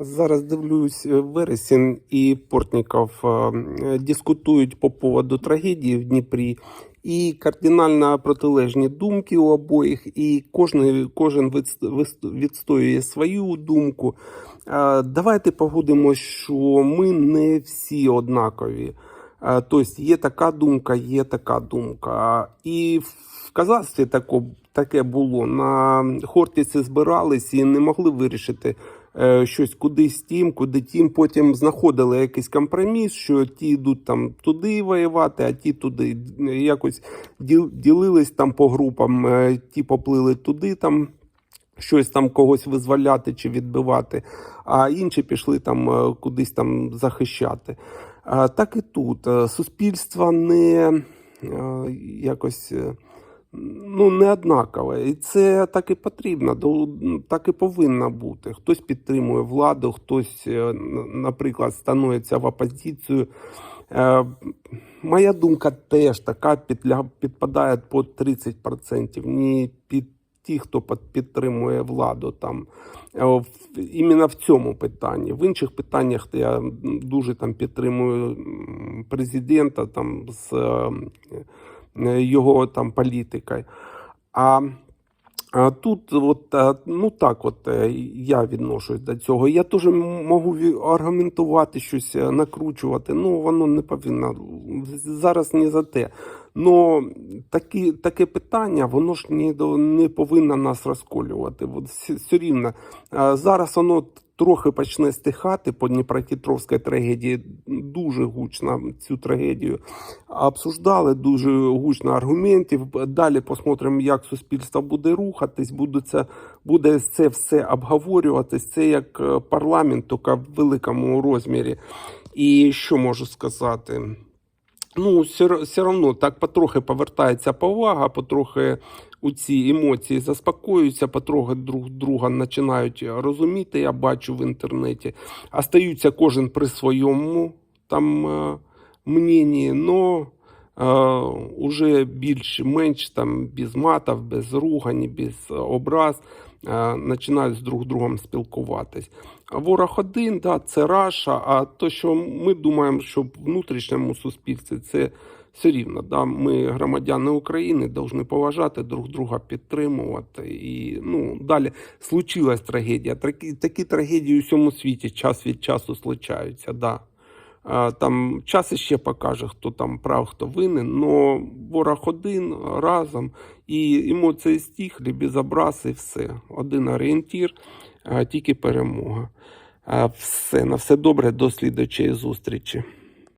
Зараз дивлюсь е, вересень і Портніков е, дискутують по поводу трагедії в Дніпрі. І кардинально протилежні думки у обоїх, і кожен, кожен відстоює свою думку. Е, Давайте погодимося, що ми не всі однакові. Тобто є така думка, є така думка. І в казацтві тако, таке було. На Хортиці збирались і не могли вирішити щось кудись тім, куди тім. Потім знаходили якийсь компроміс, що ті йдуть там туди воювати, а ті туди якось ділились там по групам, е, ті поплили туди там. Щось там когось визволяти чи відбивати, а інші пішли там е, кудись там захищати. Так і тут Е, суспільство не е, якось е, ну, не однакове. І це так і потрібно, так і повинно бути. Хтось підтримує владу, хтось, е, наприклад, становиться в опозицію. Е, Моя думка теж така підпадає по 30%. Ні під ті, хто підтримує владу там. Е, Іменно в цьому питанні. В інших питаннях я дуже там підтримую президента там з його там політикою. А, тут, от, е, ну так, от е, я відношусь до цього. Я теж можу аргументувати щось, е, накручувати. Ну, воно не повинно. Зараз не за те. Но такі, таке питання, воно ж не, не повинно нас розколювати. От все, рівно. Зараз воно трохи почне стихати по Дніпропетровській трагедії. Дуже гучно цю трагедію обсуждали, дуже гучно аргументів. Далі посмотримо, як суспільство буде рухатись, буде це, буде це все обговорюватись. Це як е, парламент, тільки в великому розмірі. І що можу сказати? Ну, все, все одно так потрохи повертається повага, потрохи у ці емоції заспокоюються, потрохи друг друга починають розуміти, я бачу в інтернеті. Остаються кожен при своєму там е, мненні, но е, уже більш-менш там без матів, без ругані, без образ починають з друг другом спілкуватись. Ворог один, да, це Раша, а то, що ми думаємо, що в внутрішньому суспільстві це все рівно. Да, ми, громадяни України, повинні поважати друг друга, підтримувати. І ну, далі случилась трагедія. Такі, такі трагедії у всьому світі час від часу случаються. Да. Там час іще покаже, хто там прав, хто винен, но ворог один разом, і емоції стихлі, без образ і все. Один орієнтір, тільки перемога. Все, на все добре, до слідчої зустрічі.